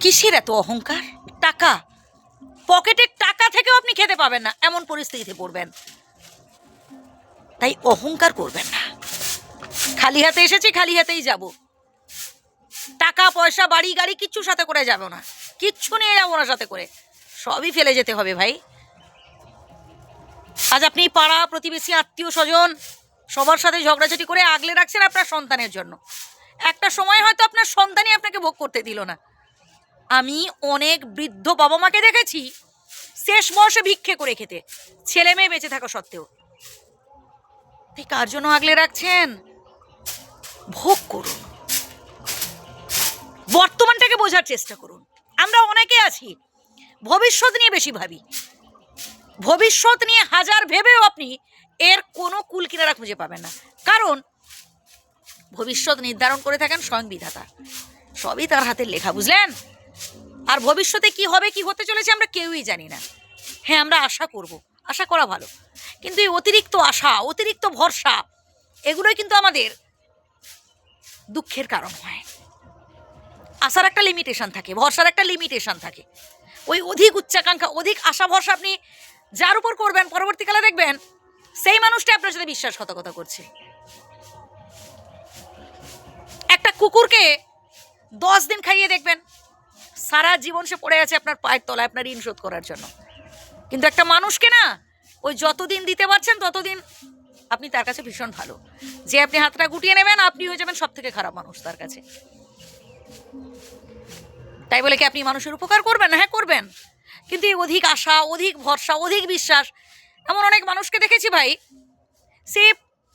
কিসের এত অহংকার? টাকা। পকেটের টাকা থেকেও আপনি খেতে পাবেন না, এমন পরিস্থিতিতে পড়বেন। তাই অহংকার করবেন না। খালি হাতে এসেছি, খালি হাতেই যাব। টাকা, পয়সা, বাড়ি, গাড়ি কিচ্ছু সাথে করে যাব না। কিচ্ছু নিয়ে যাব না সাথে করে। সবই ফেলে যেতে হবে ভাই। আজ আপনি পাড়া, প্রতিবেশী, আত্মীয় স্বজন সবার সাথে ঝগড়াঝাটি করে আগলে রাখছেন আপনার সন্তানের জন্য। একটা সময় হয়তো আপনার সন্তানই আপনাকে ভোগ করতে দিল না। আমি অনেক বৃদ্ধ বাবা মাকে দেখেছি শেষ বয়সে ভিক্ষে করে খেতে। ছেলে মেয়ে বেঁচে থাকা সত্ত্বেও। তাই কার জন্য আগলে রাখছেন? ভোগ করুন। বর্তমানটাকে বোঝার চেষ্টা করুন। আমরা অনেকে আছি, ভবিষ্যৎ নিয়ে বেশি ভাবি। ভবিষ্যৎ নিয়ে হাজার ভেবেও আপনি এর কোনো কুল কিনারা খুঁজে পাবেন না। কারণ, ভবিষ্যৎ নির্ধারণ করে থাকেন স্বয়ং বিধাতা। সবই তার হাতের লেখা, বুঝলেন? আর ভবিষ্যতে কি হবে, কি হতে চলেছে আমরা কেউই জানি না। হ্যাঁ আমরা আশা করব, আশা করা ভালো। কিন্তু এই অতিরিক্ত আশা, অতিরিক্ত ভরসা, এগুলোই কিন্তু আমাদের দুঃখের কারণ হয়। আশার একটা লিমিটেশন থাকে, ভরসার একটা লিমিটেশন থাকে। ওই অধিক উচ্চাকাঙ্ক্ষা, অধিক আশা, ভরসা আপনি যার উপর করবেন, পরবর্তীকালে দেখবেন সেই মানুষটা আপনার সাথে বিশ্বাসঘাতকতা করছে। একটা কুকুরকে দশ দিন খাইয়ে দেখবেন সারা জীবন সে পড়ে আছে আপনার পায়ের তলায় আপনার ঋণ শোধ করার জন্য। কিন্তু একটা মানুষকে না, ওই যতদিন দিতে পারছেন ততদিন আপনি তার কাছে ভীষণ ভালো। যে আপনি হাতটা গুটিয়ে নেবেন, আপনি হয়ে যাবেন সব থেকে খারাপ মানুষ তার কাছে। তাই বলে কি আপনি মানুষের উপকার করবেন? হ্যাঁ করবেন। কিন্তু এই অধিক আশা, অধিক ভরসা, অধিক বিশ্বাস, এমন অনেক মানুষকে দেখেছি ভাই, সে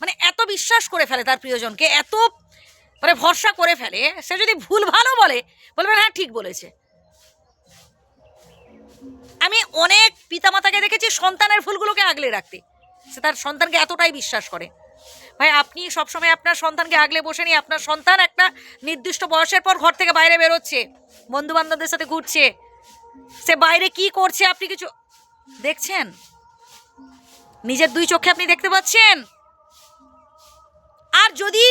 মানে এত বিশ্বাস করে ফেলে তার প্রিয়জনকে, এত মানে ভরসা করে ফেলে, সে যদি ভুল ভালো বলে, বলবেন হ্যাঁ ঠিক বলেছে। আমি অনেক পিতামাতাকে দেখেছি সন্তানের ভুলগুলোকে আগলে রাখতে। সে তার সন্তানকে এতটাই বিশ্বাস করে। ভাই, আপনি সবসময় আপনার সন্তানকে আগলে বসে নিয়ে আপনার সন্তান একটা নির্দিষ্ট বয়সের পর ঘর থেকে বাইরে বেরোচ্ছে বন্ধু বান্ধবদের সাথে ঘুরছে। সে বাইরে কি করছে আপনি কিছু দেখছেন? নিজের দুই চোখে আপনি দেখতে পাচ্ছেন? আর যদি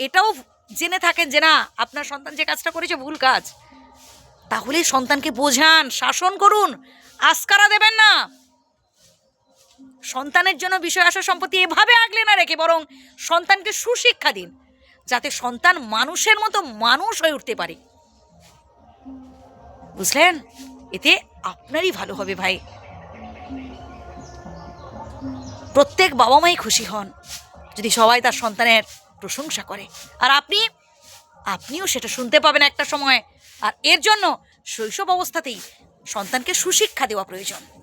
এটাও জেনে থাকেন যে না, আপনার সন্তান যে কাজটা করেছে ভুল কাজ তাহলে সন্তানকে বোঝান, শাসন করুন। আস্কারা দেবেন না। সন্তানের জন্য বিষয় আসা সম্পত্তি এভাবে আগলে না রেখে বরং সন্তানকে সুশিক্ষা দিন, যাতে সন্তান মানুষের মতো মানুষ হয়ে উঠতে পারে। বুঝলেন? এতে আপনারই ভালো হবে ভাই। প্রত্যেক বাবা মাই খুশি হন, যদি সবাই তার সন্তানের প্রশংসা করে। আর আপনি আপনিও সেটা শুনতে পাবেন একটা সময়ে। আর এর জন্য শৈশব অবস্থাতেই সন্তানকে সুশিক্ষা দেওয়া প্রয়োজন।